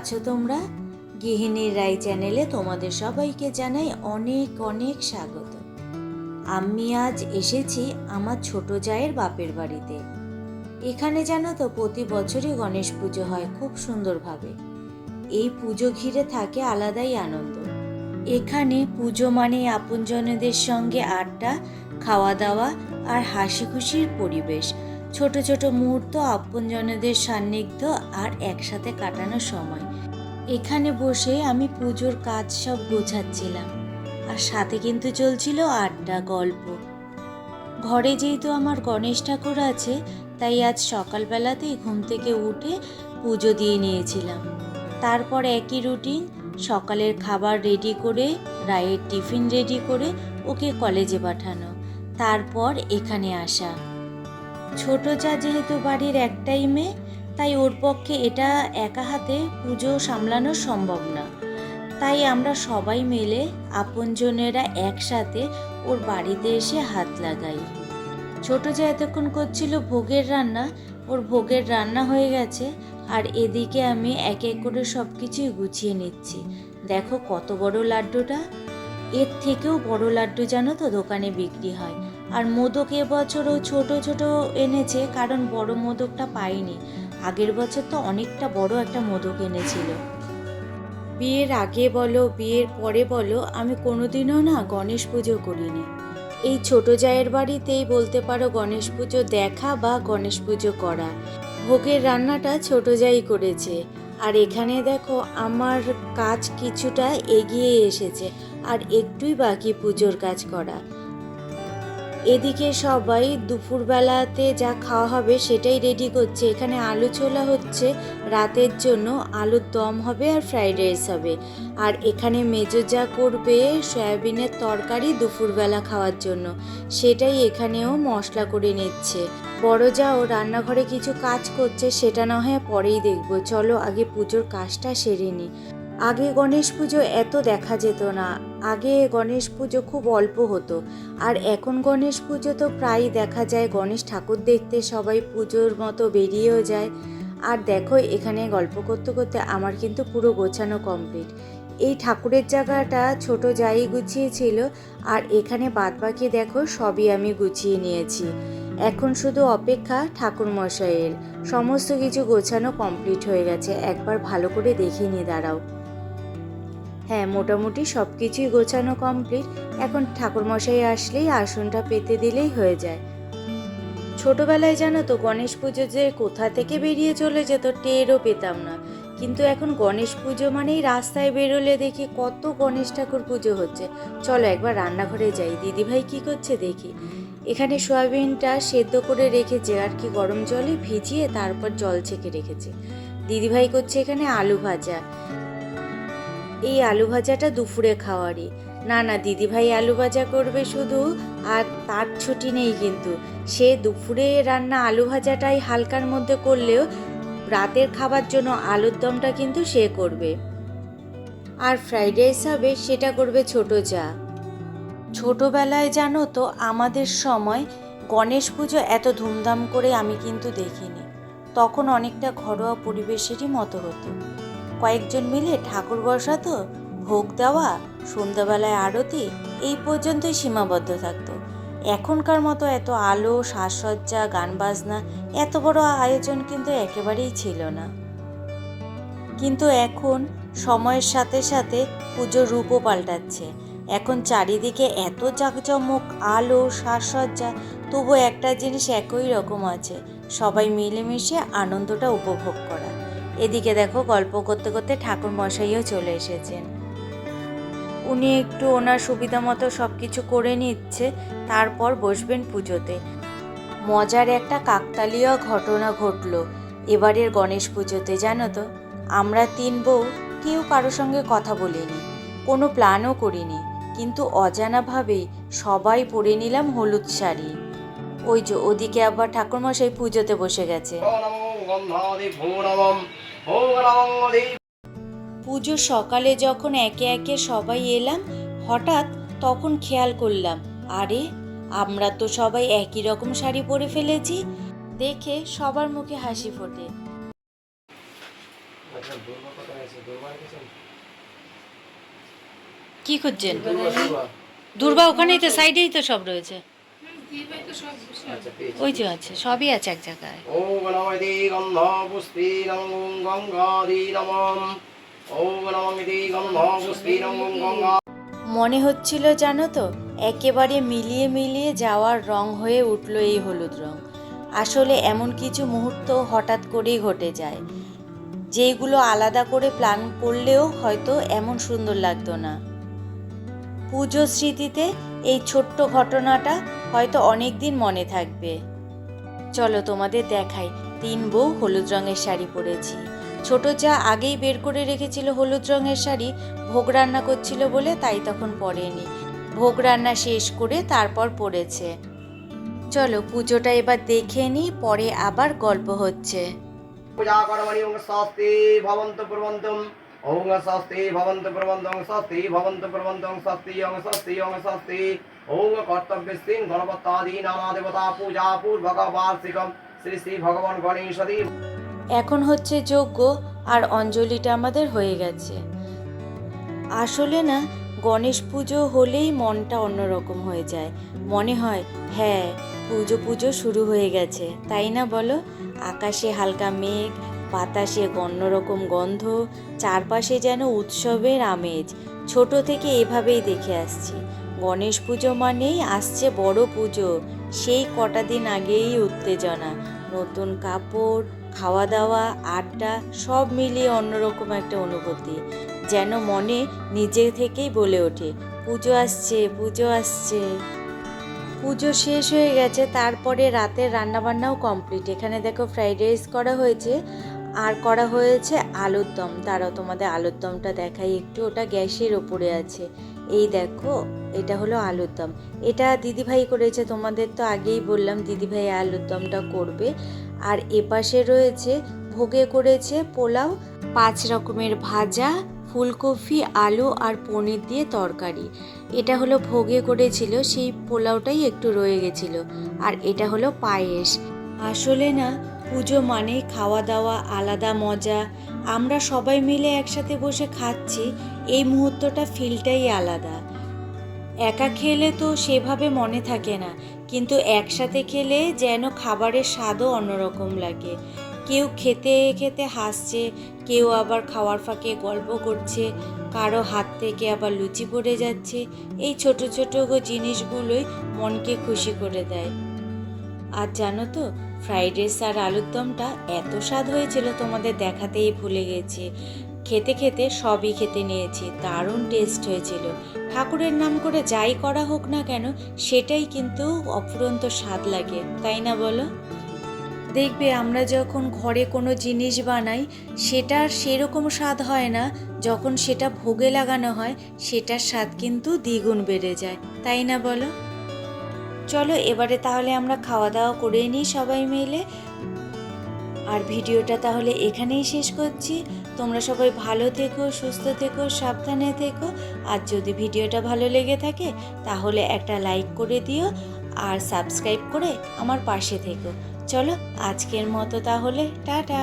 আছো তোমরা? গৃহিণীর রায় চ্যানেলে তোমাদের সবাইকে জানাই অনেক অনেক স্বাগত। আমি আজ এসেছি আমার ছোট জায়ের বাপের বাড়িতে। এখানে জানো তো প্রতি বছরই গণেশ পুজো হয় খুব সুন্দরভাবে। এই পুজো ঘিরে থাকে আলাদাই আনন্দ। এখানে পুজো মানে আপনজনদের সঙ্গে আড্ডা, খাওয়া দাওয়া আর হাসি খুশির পরিবেশ। ছোট ছোট মুহূর্ত আপনজনদের সান্নিধ্য আর একসাথে কাটানোর সময়। এখানে বসে আমি পুজোর কাজ সব গোছাচ্ছিলাম আর সাথে কিন্তু চলছিল আড্ডা, গল্প। ঘরে যেহেতু আমার গণেশ ঠাকুর আছে, তাই আজ সকালবেলাতেই ঘুম থেকে উঠে পুজো দিয়ে নিয়েছিলাম। তারপর একই রুটিন, সকালের খাবার রেডি করে, রায়ের টিফিন রেডি করে ওকে কলেজে পাঠানো। তারপর এখানে আসা। ছোট চা যেহেতু বাড়ির একটাই মেয়ে, তাই ওর পক্ষে এটা একা হাতে পুজো সামলানো সম্ভব না। তাই আমরা সবাই মিলে আপনজনেরা একসাথে ওর বাড়িতে এসে হাত লাগাই। ছোট যা এতক্ষণ করছিল ভোগের রান্না, ওর ভোগের রান্না হয়ে গেছে, আর এদিকে আমি এক এক করে সব কিছুই গুছিয়ে নিচ্ছি। দেখো কত বড় লাড্ডুটা। এর থেকেও বড় লাড্ডু জানো তো দোকানে বিক্রি হয়। আর মোদক এবছরও ছোট ছোট এনেছে, কারণ বড় মোদকটা পাইনি। আগের বছর তো অনেকটা বড় একটা মোদক এনেছিল। বিয়ের আগে বলো, বিয়ের পরে বলো, আমি কোনোদিনও না গণেশ পুজো করিনি। এই ছোট জায়ের বাড়িতেই বলতে পারো গণেশ পুজো দেখা বা গণেশ পুজো করা। ভোগের রান্নাটা ছোট জাই করেছে। আর এখানে দেখো, আমার কাজ কিছুটা এগিয়ে এসেছে, আর একটুই বাকি পুজোর কাজ করা। এদিকে সবাই দুপুরবেলাতে যা খাওয়া হবে সেটাই রেডি করছে। এখানে আলু ছোলা হচ্ছে রাতের জন্য। আলুর দম হবে আর ফ্রাইড রাইস হবে। আর এখানে মেজো যা করবে সয়াবিনের তরকারি দুপুরবেলা খাওয়ার জন্য। সেটাই এখানেও মশলা করে নিচ্ছে। বড় যা ও রান্নাঘরে কিছু কাজ করছে সেটা না হয় পরেই দেখব। চলো আগে পুজোর কাজটা সেরে নিই আগে গণেশ পুজো এত দেখা যেত না। আগে গণেশ পুজো খুব অল্প হতো। আর এখন গণেশ পুজো তো প্রায়ই দেখা যায়, গণেশ ঠাকুর দেখতে সবাই পুজোর মতো বেরিয়েও যায়। আর দেখো, এখানে গল্প করতে করতে আমার কিন্তু পুরো গোছানো কমপ্লিট এই ঠাকুরের জায়গাটা ছোট যাই গুছিয়েছিল আর এখানে বাদবাকি দেখো, সবই আমি গুছিয়ে নিয়েছি। এখন শুধু অপেক্ষা ঠাকুর মশাইয়ের সমস্ত কিছু গোছানো কমপ্লিট হয়ে গেছে। একবার ভালো করে দেখিনি, দাঁড়াও। হ্যাঁ মোটামুটি সব কিছুই গোছানো কমপ্লিট এখন ঠাকুরমশাই আসলেই আসনটা পেতে দিলেই হয়ে যায়। ছোটবেলায় জানো তো, গণেশ পুজো যে কোথা থেকে বেরিয়ে চলে যেত, টেরও পেতাম না। কিন্তু এখন গণেশ পুজো মানেই রাস্তায় বেরোলে দেখি কত গণেশ ঠাকুর পুজো হচ্ছে। চলো একবার রান্নাঘরে যাই। দিদিভাই কি করছে দেখি। এখানে সয়াবিনটা সেদ্ধ করে রেখেছে, আর কি গরম জলে ভিজিয়ে তারপর জল ছেঁকে রেখেছে। দিদিভাই করছে এখানে আলু ভাজা। এই আলু ভাজাটা দুপুরে খাওয়ারই। না না দিদিভাই আলু ভাজা করবে শুধু, আর তার ছুটি নেই কিন্তু। সে দুপুরে রান্না আলু ভাজাটাই হালকার মধ্যে করলেও রাতের খাবার জন্য আলুর দমটা কিন্তু সে করবে। আর ফ্রাইড রাইস হবে, সেটা করবে ছোট চা ছোটবেলায় জানো তো, আমাদের সময় গণেশ পুজো এত ধুমধাম করে আমি কিন্তু দেখিনি। তখন অনেকটা ঘরোয়া পরিবেশেরই মতো হতো। কয়েকজন মিলে ঠাকুর বসাতো, ভোগ দেওয়া, সন্ধ্যাবেলায় আরতি, এই পর্যন্তই সীমাবদ্ধ থাকতো। এখনকার মতো এত আলো, সাজসজ্জা গান বাজনা এত বড় আয়োজন কিন্তু একেবারেই ছিল না। কিন্তু এখন সময়ের সাথে সাথে পুজোর রূপও পাল্টাচ্ছে। এখন চারিদিকে এত জাঁকজমক, আলো, সাজসজ্জা তবু একটা জিনিস একই রকম আছে, সবাই মিলেমিশে আনন্দটা উপভোগ করা। এদিকে দেখো গল্প করতে করতে ঠাকুর মশাইও চলে এসেছেন। উনি একটু ওনার সুবিধা মতো সব কিছু করে নিচ্ছে, তারপর বসবেন পুজোতে। মজার একটা কাকতালীয় ঘটনা ঘটলো এবারের গণেশ পুজোতে, জানো তো? আমরা তিন বউ, কেউ কারোর সঙ্গে কথা বলিনি, কোনো প্ল্যানও করিনি, কিন্তু অজানাভাবেই সবাই পরে নিলাম হলুদ শাড়ি। ওই যে ওদিকে আবার ঠাকুরমশাই পুজোতে বসে গেছে। পুজো সকালে যখন একে একে সবাই এলাম হঠাৎ তখন খেয়াল করলাম আরে আমরা তো সবাই একই রকম শাড়ি পরে ফেলেছি। দেখে সবার মুখে হাসি ফোটে। আচ্ছা দুর্বা কত আছে? দুর্বা রেখেছেন? কি খুঁজছেন? দুর্বা ওখানেই তো সাইডেই তো সব রয়েছে। ওই যে আছে সবই আছে এক জায়গায়। নমঃ গন্ধ পুষ্পী নমঃ গঙ্গাদি নমঃ ওম নমঃ গন্ধ পুষ্পী নমঃ গঙ্গা মনে হচ্ছিল জানো তো একেবারে মিলিয়ে মিলিয়ে যাওয়ার রং হয়ে উঠল এই হলুদ রং। আসলে এমন কিছু মুহূর্ত হঠাৎ করেই ঘটে যায় যেগুলো আলাদা করে প্ল্যান করলেও হয়তো এমন সুন্দর লাগতো না। পুজো স্মৃতিতে এই ছোট্ট ঘটনাটা হয়তো অনেক দিন মনে থাকবে। চলো তোমাদের দেখাই, তিন বউ হলুদ রঙের শাড়ি পরেছি। ছোট যা আগেই বের করে রেখেছিল হলুদ রঙের শাড়ি, ভোগ রান্না করছিল বলে তাই তখন পরেনি। ভোগ রান্না শেষ করে তারপর পড়েছে চলো পুজোটা এবার দেখে নিই পরে আবার গল্প হচ্ছে। ওং স্বস্তি ভবন্তু প্রবন্তম স্বস্তি ভবন্তু প্রবন্তং স্বস্তি ভবন্তু স্বস্তি স্বস্তি। নানা দেবতা পূজা শ্রী শ্রী ভগবান এখন হচ্ছে যজ্ঞ আর অঞ্জলিটা আমাদের হয়ে গেছে। আসলে না, গণেশ পুজো হলেই মনটা অন্যরকম হয়ে যায়। মনে হয় হ্যাঁ পুজো পুজো শুরু হয়ে গেছে। তাই না বলো? আকাশে হালকা মেঘ, বাতাসে অন্যরকম গন্ধ, চারপাশে যেন উৎসবের আমেজ। ছোট থেকে এভাবেই দেখে আসছি। গণেশ পুজো মানেই আসছে বড় পুজো। সেই কটা দিন আগেই উত্তেজনা। নতুন কাপড় খাওয়া দাওয়া আড্ডা, সব মিলিয়ে অন্যরকম একটা অনুভূতি। যেন মনে নিজে থেকেই বলে ওঠে, পুজো আসছে পুজো আসছে। পুজো শেষ হয়ে গেছে, তারপরে রাতের রান্নাবান্নাও কমপ্লিট। এখানে দেখো ফ্রাইড রাইস করা হয়েছে, আর করা হয়েছে আলুর দম তারাও তোমাদের আলুর দমটা দেখাই, একটু ওটা গ্যাসের ওপরে আছে। এই দেখো, এটা হলো আলুর দম এটা দিদিভাই করেছে, তোমাদের তো আগেই বললাম দিদিভাই আলুর দমটা করবে। আর এপাশে রয়েছে, ভোগে করেছে পোলাও, পাঁচ রকমের ভাজা, ফুলকপি, আলু আর পনির দিয়ে তরকারি। এটা হলো ভোগে করেছিল, সেই পোলাওটাই একটু রয়ে গেছিল। আর এটা হলো পায়েস। আসলে না পুজো মানে খাওয়া দাওয়া আলাদা মজা। আমরা সবাই মিলে একসাথে বসে খাচ্ছি, এই মুহূর্তটা ফিলটাই আলাদা। একা খেলে তো সেভাবে মনে থাকে না, কিন্তু একসাথে খেলে যেন খাবারের স্বাদও অন্যরকম লাগে। কেউ খেতে খেতে হাসছে, কেউ আবার খাওয়ার ফাঁকে গল্প করছে, কারও হাত থেকে আবার লুচি পড়ে যাচ্ছে, এই ছোট ছোট জিনিসগুলোই মনকে খুশি করে দেয়। আর জানো তো ফ্রাইড রাইস আর আলুর দমটা এত স্বাদ হয়েছিল তোমাদের দেখাতেই ভুলে গেছি। খেতে খেতে সবই খেতে নিয়েছি, দারুণ টেস্ট হয়েছিল। ঠাকুরের নাম করে যাই করা হোক না কেন, সেটাই কিন্তু অফুরন্ত স্বাদ লাগে, তাই না বলো? দেখবে আমরা যখন ঘরে কোনো জিনিস বানাই, সেটার সেরকম স্বাদ হয় না, যখন সেটা ভোগে লাগানো হয়, সেটার স্বাদ কিন্তু দ্বিগুণ বেড়ে যায়, তাই না বলো? চলো, এবারে তাহলে আমরা খাওয়া দাওয়া করে নিই সবাই মিলে। আর ভিডিওটা তাহলে এখানেই শেষ করছি। তোমরা সবাই ভালো থেকো, সুস্থ থেকো, সাবধানে থেকো। আর যদি ভিডিওটা ভালো লেগে থাকে, তাহলে একটা লাইক করে দিও আর সাবস্ক্রাইব করে আমার পাশে থেকো। চলো, আজকের মতো তাহলে, টাটা!